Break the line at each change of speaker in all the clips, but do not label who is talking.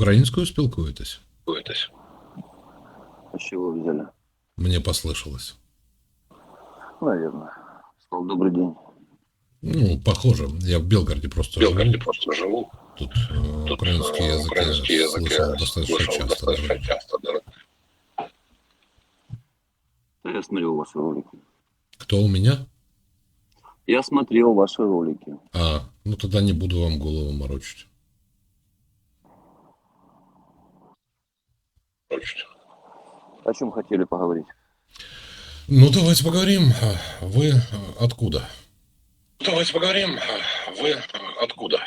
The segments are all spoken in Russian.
Ви українською спілкуєтесь?
Боитесь.
А с чего вы взяли?
Мне послышалось.
Наверное. Сказал, добрый день.
Ну, похоже. Я в Белгороде просто
В Белгороде
живу.
просто живу.
Тут э,
Тут
украинский
э,
язык
украинский
я
язык
слышал
я
достаточно
слышал
часто.
достаточно
даже.
часто, да.
Да я смотрел ваши ролики.
Кто у меня?
Я смотрел ваши ролики.
А, ну тогда не буду вам голову морочить.
О чем хотели поговорить?
Ну, давайте поговорим. А, Вы э, откуда?
Давайте поговорим. Вы откуда?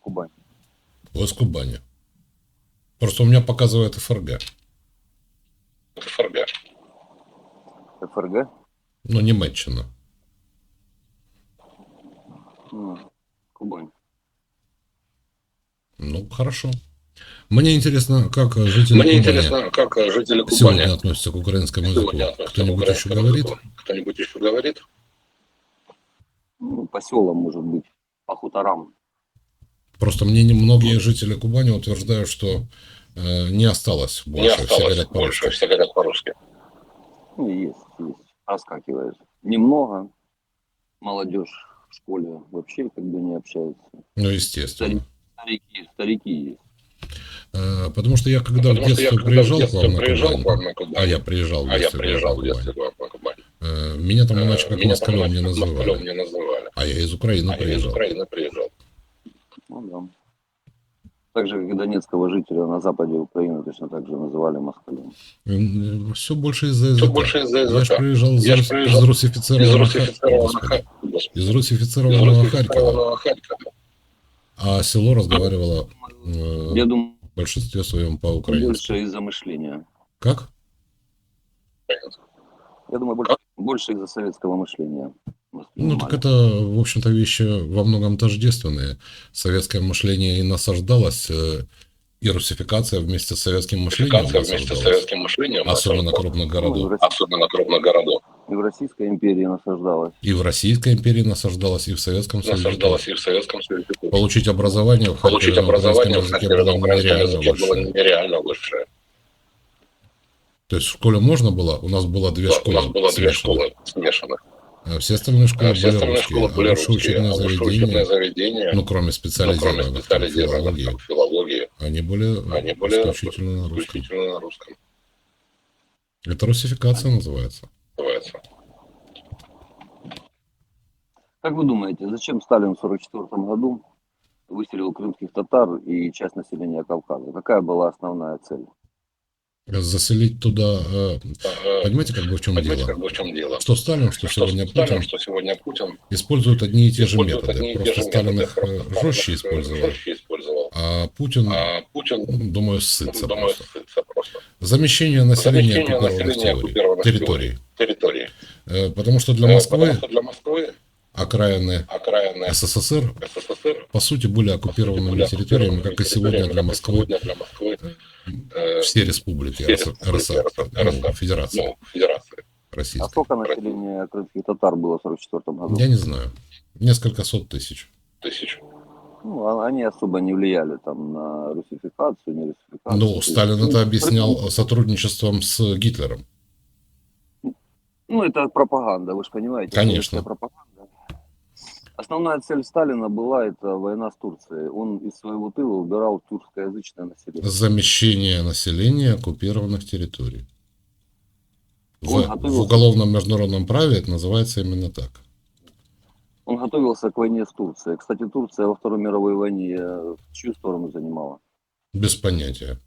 Кубань.
Вы с Кубани. Просто у меня показывает ФРГ.
ФРГ.
ФРГ?
Ну, Німеччина.
Ну, Кубань.
Ну, хорошо. Мне интересно, как жители
Мне
Кубани
интересно, как жители Кубани
сегодня относятся к украинскому языку. Кто-нибудь еще говорит?
Кто-нибудь еще говорит?
Ну, по селам, может быть. По хуторам.
Просто мне немногие жители Кубани утверждают, что э, не осталось больше.
Не
Все
осталось
говорят
больше,
по-русски.
все говорят по-русски.
Ну, есть, есть. Оскакивает. Немного. Молодежь в школе вообще как бы не общается.
Ну, естественно.
Старики, старики есть.
Э, Потому что я когда в
Потому я
детстве
когда
приезжал
в
к
детстве
вам на
приезжал
Кубань,
к вам на Кубань,
а я приезжал в
а я
детстве
приезжал
к
в
вам
детстве к вам на Кубань.
э, меня там иначе как москалем не называли.
не называли.
А я из Украины
А я из
приезжал.
Украины приезжал.
Ну да. Так же, как и донецкого жителя на западе Украины точно так же называли москалем.
Все больше из-за
Все
языка.
больше из-за
Я же
языка.
приезжал из,
Я
рус-
приезжал
из русифицированного,
Из
Ха-
русифицированного
Господи.
Ха- Господи.
из
Из
русифицированного Харькова,
русифицированного Харькова.
а село разговаривало э,
Я думаю,
в большинстве своем по-украински.
больше из-за мышления.
Как?
Я думаю, больше, больше из-за советского мышления.
Ну, так это, в общем-то, вещи во многом тождественные. Советское мышление и насаждалось, э, и русификация вместе с советским мышлением
Русификация вместе с
насаждалась.
советским мышлением.
Особенно крупных
Ну, в
городов.
России-
Особенно крупных городов.
И в Российской империи насаждалось.
И в Российской империи насаждалось, и в Советском Союзе.
Насаждалось и в Советском Союзе.
Получить образование в
Получить образование в
языке было
украинском
нереально
языке было
высшее.
нереально высшее.
То есть в школе можно было, у нас было две
Да, У
школы
нас было две
смешанных.
школы смешанных.
А Все остальные школы
А Все
были
остальные
русские.
школы
а
были
высшие
русские.
учебные
А высшие
заведения,
учебные заведения,
ну, кроме
ну, кроме
специализированных, там,
специализированных,
филологии,
филологии,
они были,
они были
исключительно на русском.
исключительно на русском.
Это русификация. Называется.
Как вы думаете, зачем Сталин в 1944 году выселил крымских татар и часть населения Кавказа? Какая была основная цель?
Заселить туда... э,
Э,
Понимаете, как бы в чем
Понимаете,
дело?
как бы в чем дело?
Что Сталин, что
Что
сегодня
Сталин,
Путин
что сегодня Путин
используют одни и те же методы.
те
Просто
же
Сталин
методы,
их
просто
э, жестче
э,
использовал,
жестче использовал.
а Путин,
А Путин,
ну, думаю, ссытся
думаю,
просто.
просто.
Замещение населения
Замещение
оккупированных
населения
территорий. территорий.
Территории.
Э, Потому что для
Э,
Москвы
Потому что для Москвы
окраины
окраины
СССР
СССР
по сути были
сути,
оккупированными
были
территориями, как и сегодня для Москвы
сегодня для Москвы, э,
все республики
все
РС-
республики
РСР,
РСР,
ну, Федерации
ну, Федерации.
А
Российской.
сколько населения крымских татар было в 1944 году?
Я не знаю. Несколько сот тысяч.
Тысяч.
Ну, а- они особо не влияли там на русификацию, не русификацию.
Ну, Сталин это объяснял сотрудничеством с Гитлером.
Ну, это пропаганда, вы же понимаете.
Конечно.
советская пропаганда. Основная цель Сталина была это война с Турцией. Он из своего тыла убирал тюркскоязычное население.
Замещение населения оккупированных территорий. В,
Он
в
готовился-
уголовном международном праве это называется именно так.
Он готовился к войне с Турцией. Кстати, Турция во Второй мировой войне э, чью сторону занимала?
Без понятия.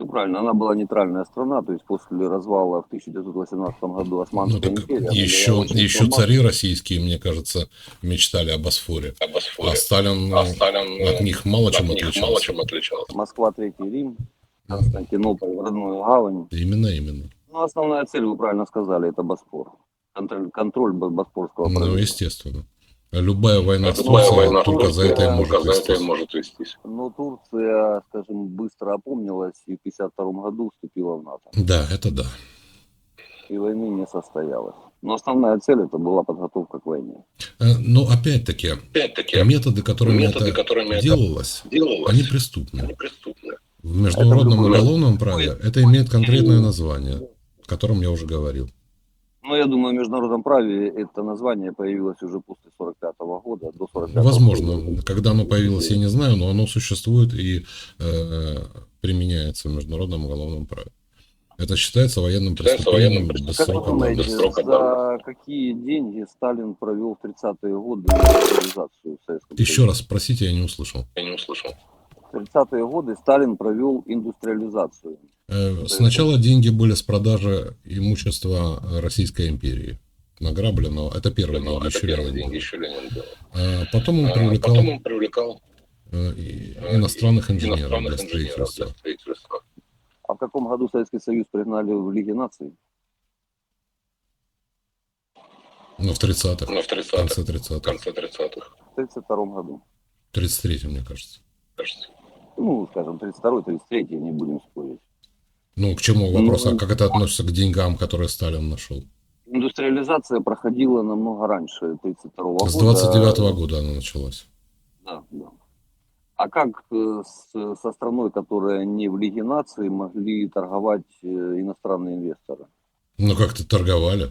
Все правильно, она была нейтральная страна, то есть после развала в 1918 году
Ну,
Османской
так
империи.
еще, еще цари российские, мне кажется, мечтали об Босфоре.
А Босфоре.
А Сталин
А Сталин
от них мало
от
чем
них мало
отличался.
чем отличался.
Москва, Третий Рим, Константинополь, родную гавань.
Именно, именно.
Ну, основная цель, вы правильно сказали, это Босфор. Контроль, контроль Бо- Босфорского
Ну, естественно. Любая война с
Любая
Турцией
война
только за это и может
за это и
вестись.
может вестись.
Но Турция, скажем, быстро опомнилась и в 1952 году вступила в НАТО.
Да, это да.
настоящей войны не состоялось. Но основная цель это была подготовка к войне.
Э, Но опять-таки,
Опять-таки,
методы, которыми
методы,
это
которыми это
делалось,
делалось,
они преступны.
они преступны.
В международном уголовном праве это имеет конкретное название, о котором я уже говорил.
Но я думаю, в международном праве это название появилось уже после 45 года, до 45 года.
Возможно, когда оно появилось, я не знаю, но оно существует и э, применяется в международном уголовном праве. Это считается военным
Считается
преступлением
военным
без
Как
срока
думаете,
без срока
за какие деньги Сталин провел в 30-е годы индустриализацию в Советском
Еще раз спросите, я не услышал.
Я не услышал.
В 30-е годы Сталин провел индустриализацию.
Э, Сначала деньги были с продажи имущества Российской империи. Награбленного. Это первые деньги,
Это
еще Ленин
деньги
был.
еще Ленин делал.
А Потом он
А
привлекал
Потом он привлекал
э, и- иностранных инженеров
иностранных
для строительства.
А в каком году Советский Союз признали в Лиге наций?
Ну, в 30-х.
Но в
В конце
30-х, в
30-х.
конце 30-х,
В 32 году.
33 мне кажется.
кажется.
Ну, скажем, 32-33, не будем спорить.
Ну, к чему вопрос?
Ну,
А как это относится к деньгам, которые Сталин нашел?
Индустриализация проходила намного раньше 32 года.
С 29 года она началась.
Да, да. А как э, с- со страной, которая не в Лиге наций, могли торговать э, иностранные инвесторы?
Ну, как-то торговали.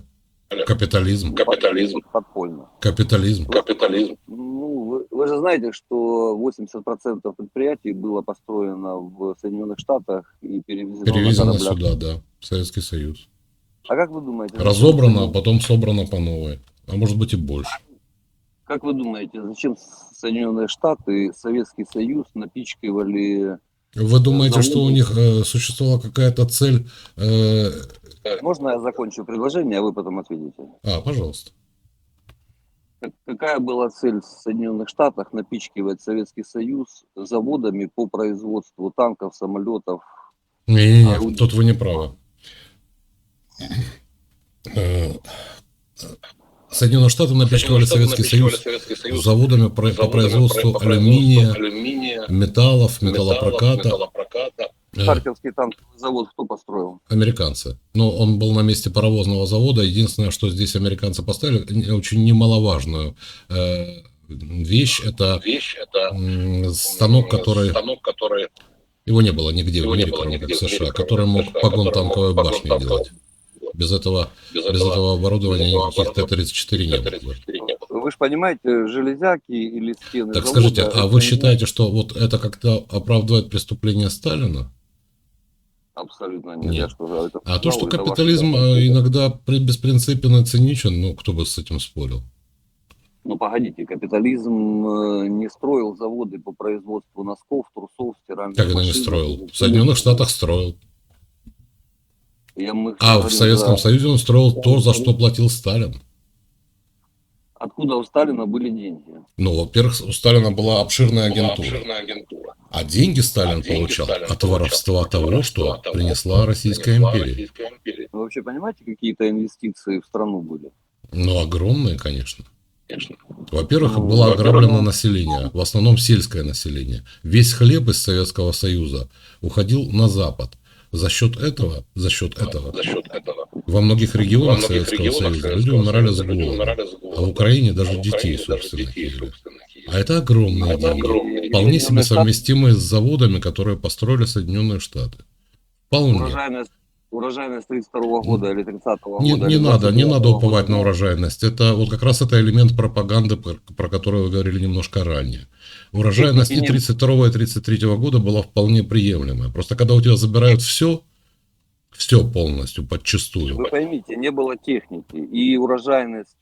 Капитализм.
Капитализм.
Подпольно.
Капитализм.
Капитализм.
Вы, же знаете, что 80% предприятий было построено в Соединенных Штатах и перевезено,
Перевезено
на кораблях.
сюда, да. В Советский Союз.
А как вы думаете?
Разобрано, а потом собрано по новой. А может быть и больше.
Как вы думаете, зачем Соединенные Штаты, Советский Союз напичкивали...
Вы думаете, что у них э, существовала какая-то цель? э,
Можно я закончу предложение, а вы потом ответите?
А, пожалуйста.
Как- Какая была цель в Соединенных Штатах напичкивать Советский Союз заводами по производству танков, самолетов?
Не-не-не, тут вы не правы. Э, Соединенные Штаты напичкивали Советский Союз заводами по производству алюминия, металлов, металлопроката.
металлопроката.
Э,
Харьковский танковый завод кто построил?
Американцы. Но он был на месте паровозного завода. Единственное, что здесь американцы поставили, не- очень немаловажную э, вещь, это
Вещь это
станок, который...
станок, который
Его не было нигде
его
в
не
мире,
было
кроме
нигде
как
в
в США,
мире,
который мог
США,
погон
который мог
танковой
погон
башни
танковой
делать. Без этого,
без
без этого оборудования
этого
никаких
оборудования
Т-34 не было. бы.
Т-34 не было.
Вы же понимаете, железяки или стены
Так
завода
скажите, а вы
не-
считаете, что вот это как-то оправдывает преступление Сталина?
Абсолютно нет.
Нет.
Я что, это
А то,
сказал,
что
это ваше
капитализм
мнение.
э, иногда при- беспринципен и циничен, ну, кто бы с этим спорил?
Ну, погодите, капитализм э, не строил заводы по производству носков, трусов, стиральных
Как это не
машин.
строил? В Соединенных Штатах строил.
Я, мы
А в Советском
за-
Союзе он строил то, за что платил Сталин.
Откуда у Сталина были деньги?
Ну, во-первых, у Сталина была обширная
Была
агентура.
обширная агентура.
А деньги Сталин
А деньги
получал
Сталин
от
получал
воровства
от
того, что
того,
принесла Российская
Принесла
империя.
Российская империя.
Вы вообще понимаете, какие-то инвестиции в страну были?
Ну, огромные, конечно.
Конечно.
Во-первых,
Ну,
было
во-первых,
ограблено
ну-
население, в основном сельское население. Весь хлеб из Советского Союза уходил на Запад. За счет этого, за счет этого,
За счет этого.
во многих
Во
регионах
многих
Советского
регионах
Союза люди умирали с
с
А в. Украине
А
даже
в
детей собственных
детей
ели. А это огромные
Это
деньги.
огромные
Вполне
деньги.
себе совместимые с заводами, которые построили Соединенные Штаты. Вполне.
Урожайность, урожайность 32 года или 30
Не,
года?
не
или
надо, не
29-го
надо уповать
года?
на урожайность. Это вот как раз это элемент пропаганды, про, который вы говорили немножко ранее. Урожайность и
Техники не-
32 и 33 года была вполне приемлемая. Просто когда у тебя забирают все, все полностью, подчистую.
Вы поймите, не было техники. И урожайность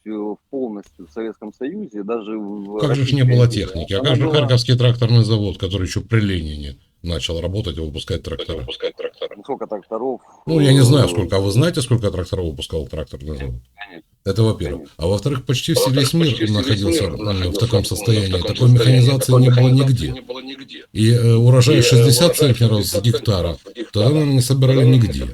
полностью в Советском Союзе, даже в...
Как же ж
Российской
не было техники? А как же
была-
Харьковский тракторный завод, который еще при Ленине начал работать и выпускать трактора?
выпускать трактора.
Сколько тракторов?
Ну, я не знаю,
э,
сколько. А вы знаете, сколько тракторов выпускал тракторный завод?
Конечно.
Это во-первых. А во-вторых, почти
А
весь
во-вторых,
мир
почти весь
находился
мир
м, в
находился
таком
в
состоянии.
таком
Такой механизации
Такой
не было нигде.
не было нигде.
И э, урожай
И, э,
60
урожай
центнеров с
60
гектара, тогда, наверное, не собирали нигде.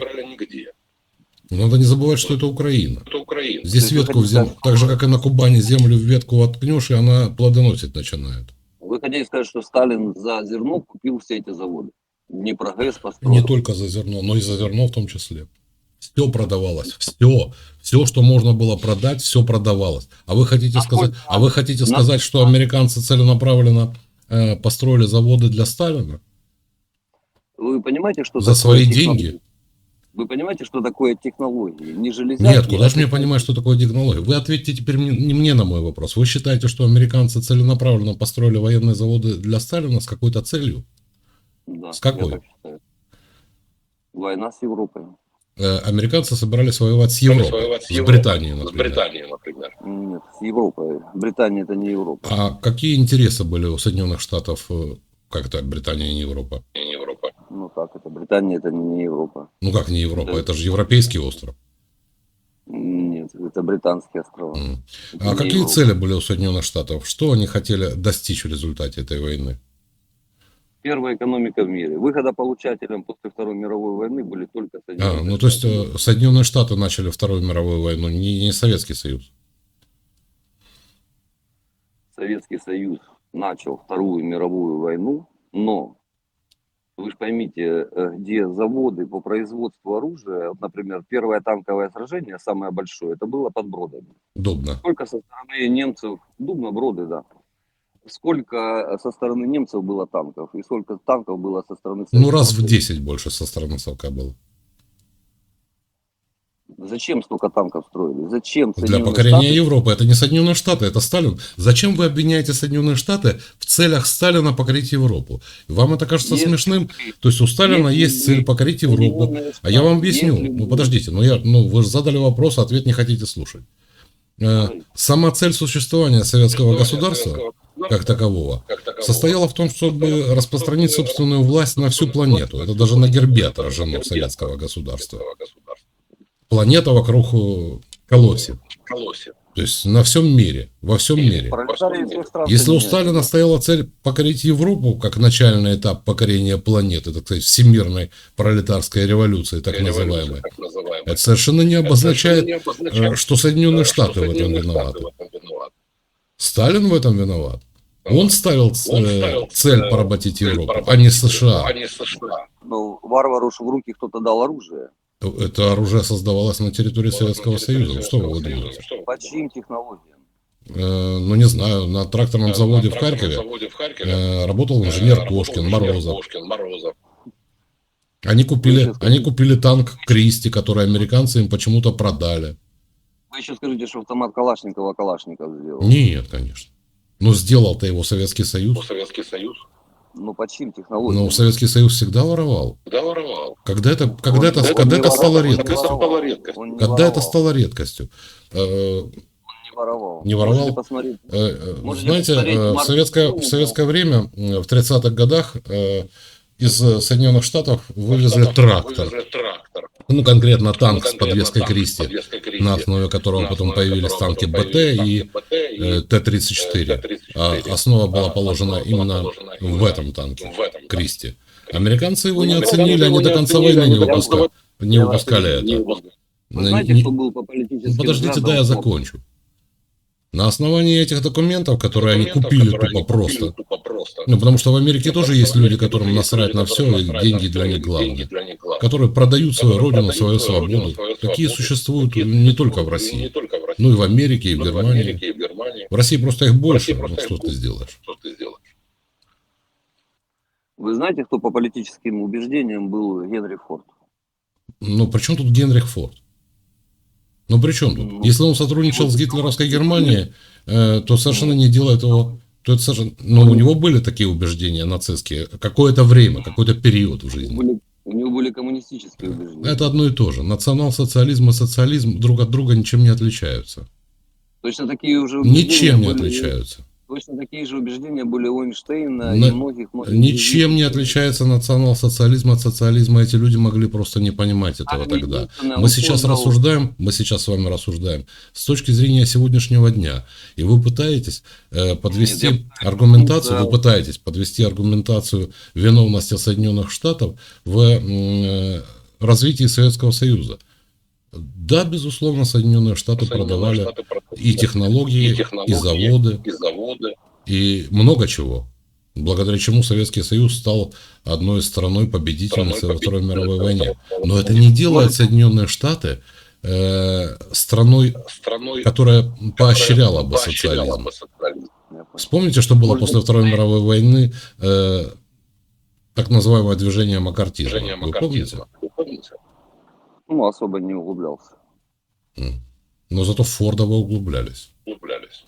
Надо не забывать, что это Украина.
Это Украина.
Здесь ветку в
хотите
зем...
сказать,
так же, как и на Кубани, землю в ветку воткнешь, и она плодоносить начинает.
Вы хотите сказать, что Сталин за зерно купил все эти заводы? Не прогресс построил.
Не только за зерно, но и за зерно в том числе. Все продавалось, все, все, что можно было продать, все продавалось. А вы хотите
А
сказать,
сколько-
а вы хотите сказать, что американцы целенаправленно э, построили заводы для Сталина
Вы понимаете, что
за свои деньги?
Вы понимаете, что такое технологии? Не железяки.
Нет, куда
а
же мне понимать, что такое технология? Вы ответьте теперь мне- не мне на мой вопрос. Вы считаете, что американцы целенаправленно построили военные заводы для Сталина с какой-то целью?
Да,
С какой?
я так считаю. Война с Европой.
Э, американцы собирались воевать с Европой,
воевать с
с
Европой,
Британией,
С
например.
Британией, например.
Нет, с Европой. Британия это не Европа.
А какие интересы были у Соединенных Штатов, э, как это Британия не Европа?
И не Европа.
Ну так, это Британия это не Европа.
Ну как не Европа,
Да.
это же европейский остров.
Нет, это британские острова.
М.
Это
А какие
Европа.
цели были у Соединенных Штатов? Что они хотели достичь в результате этой войны?
Первая экономика в мире. Выходополучателем после Второй мировой войны были только Соединенные
А, ну то есть
Штаты.
э, Соединенные Штаты начали Вторую мировую войну, не, не Советский Союз.
Советский Союз начал Вторую мировую войну, но вы же поймите, э, где заводы по производству оружия, вот, например, первое танковое сражение, самое большое, это было под Бродами.
Дубно.
Сколько со стороны немцев, Дубна, Броды, да, сколько со стороны немцев было танков и сколько танков было со стороны
Ну раз в
Союза?
10 больше со стороны Совка было.
Зачем столько танков строили? Зачем
Для
Соединенные
покорения
Штаты-
Европы. Это не Соединенные Штаты, это Сталин. Зачем вы обвиняете Соединенные Штаты в целях Сталина покорить Европу? Вам это кажется
Если-
смешным? То есть у Сталина
Если
есть цель покорить Европу. А я вам объясню.
если
Ну подождите, ну я, ну вы же задали вопрос, а ответ не хотите слушать. Э, Сама цель существования советского государства,
Советского
как такового,
как такового.
состояла в том, чтобы распространить собственную власть на всю планету. Это даже на гербе отражено советского государства. Планета вокруг э, колосит. То есть на всем мире, во всем мире.
Всех стран
Если у Сталина стояла цель покорить Европу, как начальный этап покорения планеты, так сказать, всемирной пролетарской революции, так
Революция,
называемой,
так называемая.
это совершенно не
Это
обозначает,
совершенно не
э,
обозначает,
что Соединенные
э,
Штаты
что
в этом
Соединенные
виноваты.
Штаты в этом виноваты.
Сталин в этом виноват. Он ставил,
Он
э,
ставил,
цель
э,
поработить
цель
Европу,
поработить
а не США.
А не США.
Ну, варвару в руки кто-то дал оружие.
Это оружие создавалось на территории Советского Союза. Что вы думаете?
По чьим технологиям?
Э, Ну, не знаю, на тракторном
На
заводе в Харькове
заводе в Харькове
э, работал
э,
инженер
работал
Кошкин,
инженер
Морозов.
Кошкин, Морозов.
Они купили, они купили танк Кристи, который американцы им почему-то продали.
Вы еще скажите, что автомат Калашникова Калашников сделал.
Нет, конечно. Но сделал-то его Советский Союз.
Ну, Советский Союз.
Ну, по чьим технологиям?
Но Советский Союз всегда воровал.
Да, воровал.
Когда это, когда
Он-
это,
он
когда это стало
воровал,
редкостью?
Это стало редкостью.
Когда это стало редкостью? Э,
Он не воровал.
Не воровал?
Можете посмотреть.
э, э,
Можете
Знаете,
посмотреть
в советское, в советское время, в 30-х годах, из Соединенных Штатов вывезли
Штатов
трактор.
Вывезли трактор.
Ну, конкретно танк
Ну,
с
конкретно
подвеской
танк с
Кристи,
подвеской Кристи.
на основе которого
На
потом
основе
появились
которого
танки
потом
БТ
появились
и
танки БТ и
Т-34.
Т-34.
А основа была
А
положена
была
именно
положена
в этом танке,
в этом
Кристи. Американцы его не оценили, они до конца войны не
они
выпускали, не выпускали это.
выпускали.
Вы
Не-
знаете, был по политическим
Ну, Подождите, да я закончу. На основании этих документов, которые они
Документов,
купили
которые
тупо
они купили
просто,
тупо просто.
ну, потому что в Америке
Ну,
тоже
потому
есть
что
люди, которым насрать
люди,
на все, и деньги для них главное. которые продают свою родину,
продают
свою свободу. Такие существуют
Такие
не только в России,
Не только в России.
ну и в Америке, и в
но и в
Германии.
Америке, и в Германии.
В России просто их больше, ну
их
что ты сделаешь?
Вы знаете, кто по политическим убеждениям был Генри Форд?
Ну, при чем тут Генрих Форд? Ну, при чем тут?
Ну,
Если он сотрудничал с гитлеровской Германией, э, то совершенно не делает его... То это совершенно... Ну, у него были такие убеждения нацистские. Какое-то время, какой-то период в жизни.
были, у него были коммунистические убеждения.
Это одно и то же. Национал-социализм и социализм друг от друга ничем не отличаются.
Точно такие уже убеждения
Ничем не
были-
отличаются.
Точно такие же убеждения были у Эйнштейна
На-
и многих, многих
Ничем не отличается национал-социализм от социализма. Эти люди могли просто не понимать этого
А
тогда. Мы сейчас рассуждаем, мы сейчас с вами рассуждаем с точки зрения сегодняшнего дня. И вы пытаетесь э, подвести
Нет, я
аргументацию,
да.
вы пытаетесь подвести аргументацию виновности Соединенных Штатов в э, развитии Советского Союза. Да, безусловно, Соединенные Штаты
Соединенные
продавали
Штаты
и технологии,
и
и,
технологии,
заводы,
и заводы.
и много чего. благодаря чему Советский Союз стал одной из страной победительницей во Второй мировой войне. Но это не делает Соединенные Штаты э, страной,
Страной,
которая поощряла бы социализм. Вспомните, что было после Второй мировой войны, э, так называемое движение макартизма. Вы помните?
Ну, особо не углублялся.
Но зато в Форда вы углублялись.
Влюблялись.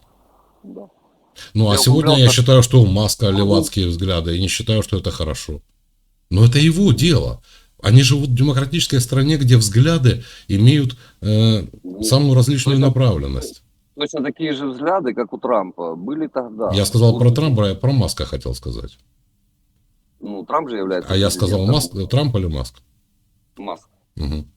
Да.
Ну, а
Я
сегодня я считаю, что у Маска левацкие взгляды, и не считаю, что это хорошо. Но это его дело. Они живут в демократической стране, где взгляды имеют э, самую различную
Точно.
направленность.
Точно такие же взгляды, как у Трампа, были тогда.
Я сказал
Вот,
про Трампа, я про Маска хотел сказать.
Ну, Трамп же является...
А я сказал. Маск, Трамп или Маск?
Маск.
Мгм.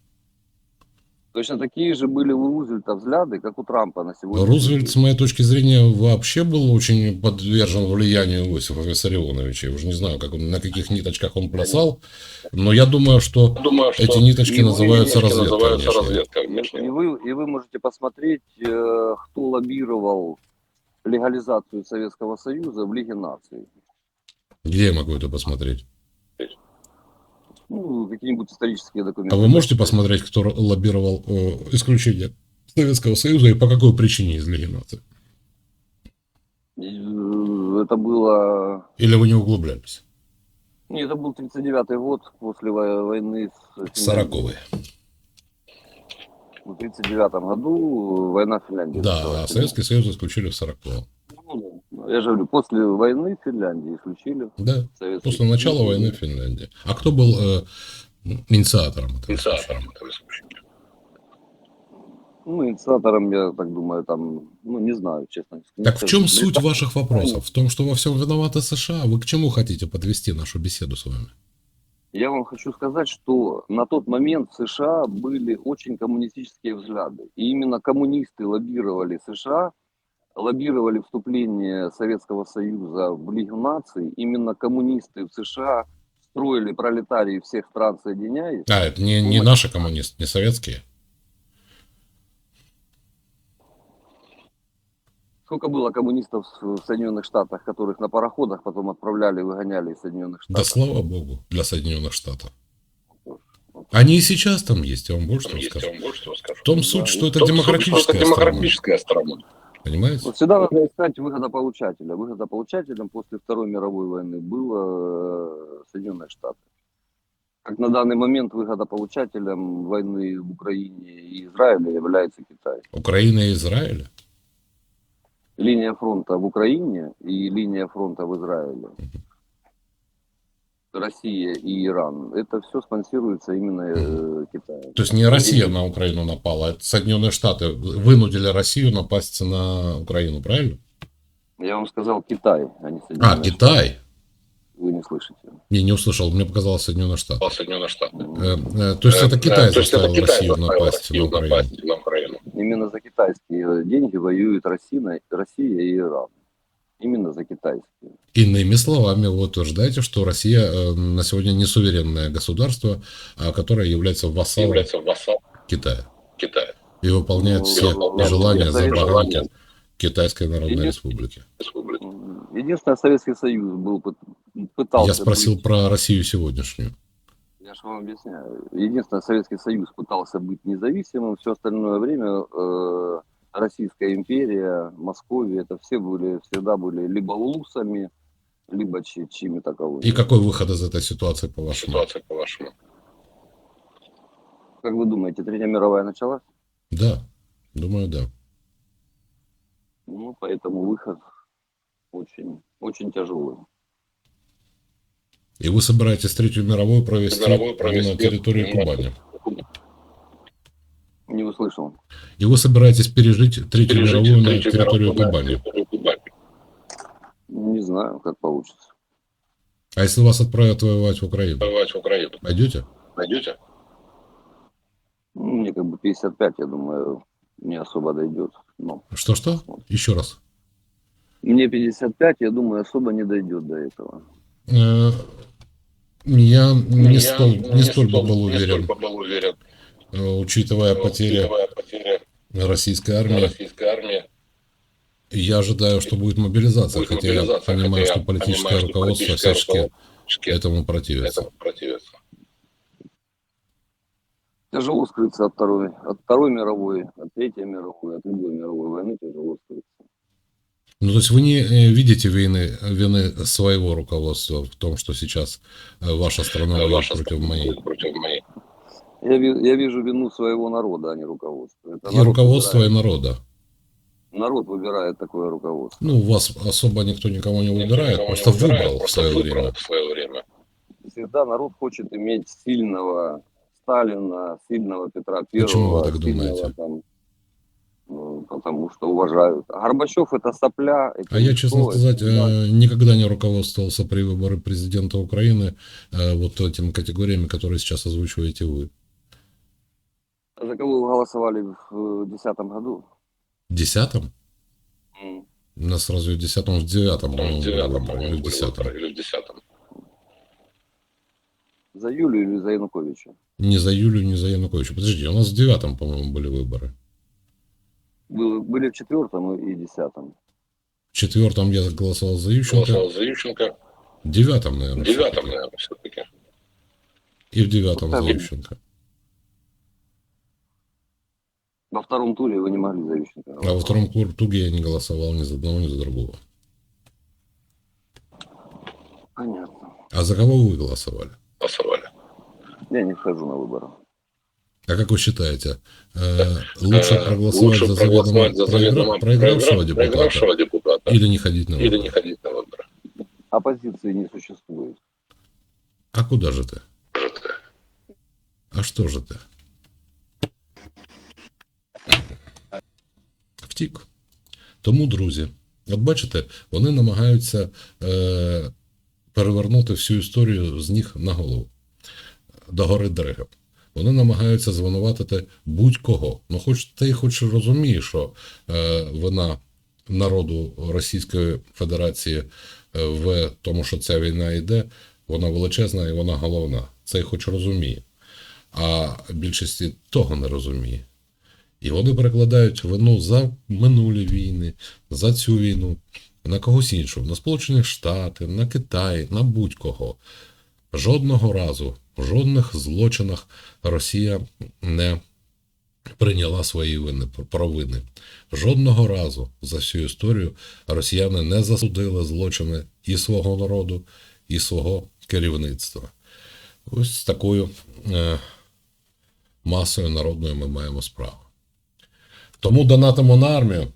Точно такие же были у Рузвельта взгляды, как у Трампа на сегодня.
Рузвельт, с моей точки зрения, вообще был очень подвержен влиянию Иосифа Виссарионовича. Я уже не знаю, как он, на каких ниточках он плясал, но я думаю, что
Думаю, что
эти ниточки называются
ниточки
разведкой.
называются разведкой
И вы, и вы можете посмотреть, э, кто лоббировал легализацию Советского Союза в Лиге наций.
Где я могу это посмотреть?
ну, какие-нибудь исторические документы.
А вы можете посмотреть, кто лоббировал э, исключение Советского Союза и по какой причине из Лиги нации?
Э, это было...
Или вы не углублялись?
Нет, это был 39-й год после войны с...
40-й.
В 39-м году война в Финляндии.
Да, Советский Союз исключили в
40-м. Я же говорю, после войны в Финляндии исключили
Да,
Советский
после начала войны в Финляндии. А кто был э, инициатором этого?
Инициатором этого исключения.
Ну, инициатором, я так думаю, там, ну, не знаю, честно.
Так в чем
Не
суть
знаю.
ваших вопросов? В том, что во всем виноваты США? Вы к чему хотите подвести нашу беседу с вами?
Я вам хочу сказать, что на тот момент в США были очень коммунистические взгляды. И именно коммунисты лоббировали США, лоббировали вступление Советского Союза в Лигу наций. Именно коммунисты в США строили пролетарии всех стран, соединяясь.
А, это не, не наши коммунисты, не советские.
Сколько было коммунистов в Соединенных Штатах, которых на пароходах потом отправляли, выгоняли из Соединенных
Да
Штатов?
слава богу, для Соединенных Штатов. Они и сейчас там есть, я вам больше
Там
того
есть, я
скажу.
вам больше всего скажу.
В том
Да,
суть, что
ну,
это
том суть, что
демократическая
это
страна.
демократическая страна.
Понимаете?
Вот всегда надо искать выгодополучателя. Выгодополучателем после Второй мировой войны было э, Соединенные Штаты. Как на данный момент выгодополучателем войны в Украине и Израиле является Китай.
Украина и Израиль?
Линия фронта в Украине и линия фронта в Израиле, Россия и Иран, это все спонсируется именно э, Китаем.
То есть не Россия на Украину напала, а это Соединенные Штаты вынудили Россию напасть на Украину, правильно?
Я вам сказал Китай, а не
А,
Соединенные
Китай.
Штаты. Вы не слышите.
Не, не услышал, мне показалось Соединенные Штаты.
Соединенные Штаты.
Э, э, То есть
Э,
это
э,
Китай
это
заставил
Китай
Россию напасть на Украину.
напасть на Украину.
Именно за китайские деньги воюют Россия, Россия и Иран. Именно за китайские.
Иными словами, вы утверждаете, что Россия э, на сегодня не суверенное государство, а которое является вассалом
Является вассалом
Китая
Китая.
и выполняет
Ну,
все
выполняет
желания
все
за рамки Китайской Народной Республики.
Республики.
Единственное, Советский Союз был пыт- пытался...
Я спросил
быть-
про Россию сегодняшнюю.
Я же вам объясняю. Единственное, Советский Союз пытался быть независимым, все остальное время э, Российская империя, Московия, это все были, всегда были либо улусами, либо чьими таковыми.
И какой выход из этой ситуации, по-вашему?
Ситуация по-вашему.
Как вы думаете, Третья мировая началась?
Да, думаю, да.
Ну, поэтому выход очень, очень тяжелый.
И вы собираетесь Третью мировую провести,
Мировую провести
на территории Кубани.
Не услышал.
И вы собираетесь пережить Третью
Пережить
мировую на территорию Кубани.
Не знаю, как получится.
А если вас отправят воевать в Украину,
Воевать в Украину.
пойдете?
Найдете?
Ну, мне как бы 55, я думаю, не особо дойдет. Но
Что-что? Еще раз.
мне 55, я думаю, особо не дойдет до этого.
Э, Я не,
Я
столь, не столь бы был
не
уверен,
столь бы был уверен,
учитывая потери
учитывая потери
российской армии.
российской армии.
Я ожидаю, что будет мобилизация,
Будет
хотя я
мобилизация,
понимаю,
хотя
что
я
политическое
понимаю,
руководство
политическое
всячески этому противится.
этому противится.
Тяжело скрыться от второй, от второй мировой, от третьей мировой, от любой мировой войны тяжело скрыться.
Ну, то есть вы не э, видите вины, вины своего руководства в том, что сейчас э, ваша страна
Ваша
против
страна
моей.
против моей.
Я, я вижу вину своего народа, а не руководства. Это
И
народ
руководства, и
выбирает.
народа.
Народ выбирает такое руководство.
Ну, вас особо никто никого не выбирает,
Никого не
просто
выбирает,
выбрал в
просто
свое
выбрал
время.
в свое время.
Всегда народ хочет иметь сильного Сталина, сильного Петра Первого.
Почему вы так
сильного
думаете?
там, ну, потому что уважают. А Горбачев это сопля. это
А я,
никто,
честно
это
сказать,
всегда-
э, никогда не руководствовался при выборе президента Украины э, вот этими категориями, которые сейчас озвучиваете вы.
За кого вы голосовали в 2010 году?
В десятом?
М.
У нас разве в десятом, в девятом,
В девятом,
или
по-моему,
в десятом.
или в десятом.
За Юлию или за Януковича?
Не за Юлию, не за Януковича. Подождите, у нас в девятом, по-моему, были выборы.
Были, были в четвертом и десятом.
В четвертом я голосовал за Ющенко,
Голосовал за Ющенко.
в девятом, наверное.
В девятом,
всё-таки.
наверное, все-таки.
И в девятом за
Пускай вы-
Ющенко.
Во втором туре вы не могли за Ющенко.
А во втором туре я не голосовал ни за одного, ни за другого.
Понятно.
А за кого вы голосовали?
Голосовали.
Я не хожу на выборы.
А как вы считаете, э, лучше
Э,
проголосовать
лучше
за заведомо,
проголосовать за заведомо
проигра- проигравшего
проигра-
депутата
проигравшего депутата
или не ходить на
или
выборы?
не ходить на выборы.
Оппозиции не существует.
А куда же ты? А що ж ти? Втік. Тому, друзі, от бачите, вони намагаються е, перевернути всю історію з ніг на голову до гори Дригом. Вони намагаються звинуватити будь-кого. Ну, хоч ти хоч розумієш, що е, вина народу Російської Федерації е, в тому, що ця війна йде, вона величезна і вона головна. Це хоч розуміє. А більшості того не розуміє. І вони перекладають вину за минулі війни, за цю війну на когось іншого, на Сполучені Штати, на Китай, на будь-кого. Жодного разу, в жодних злочинах Росія не прийняла свої вини, провини. Жодного разу за всю історію росіяни не засудили злочини і свого народу, і свого керівництва. Ось з такою е, масою народною ми маємо справу. Тому донатимо на армію,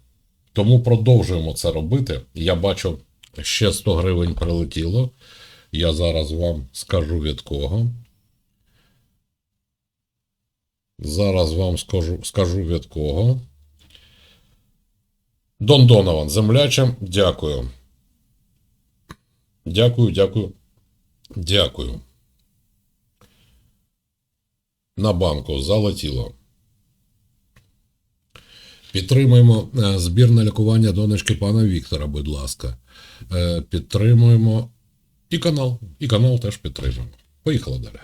тому продовжуємо це робити. Я бачу, ще 100 гривень прилетіло. Я зараз вам скажу від кого. Зараз вам скажу, скажу від кого. Дон Донован, землячим, дякую. Дякую, дякую. Дякую. На банку залетіло. Підтримуємо е, збір на лікування донечки пана Віктора, будь ласка. Е, Підтримуємо і канал. І канал теж підтримуємо. Поїхали далі.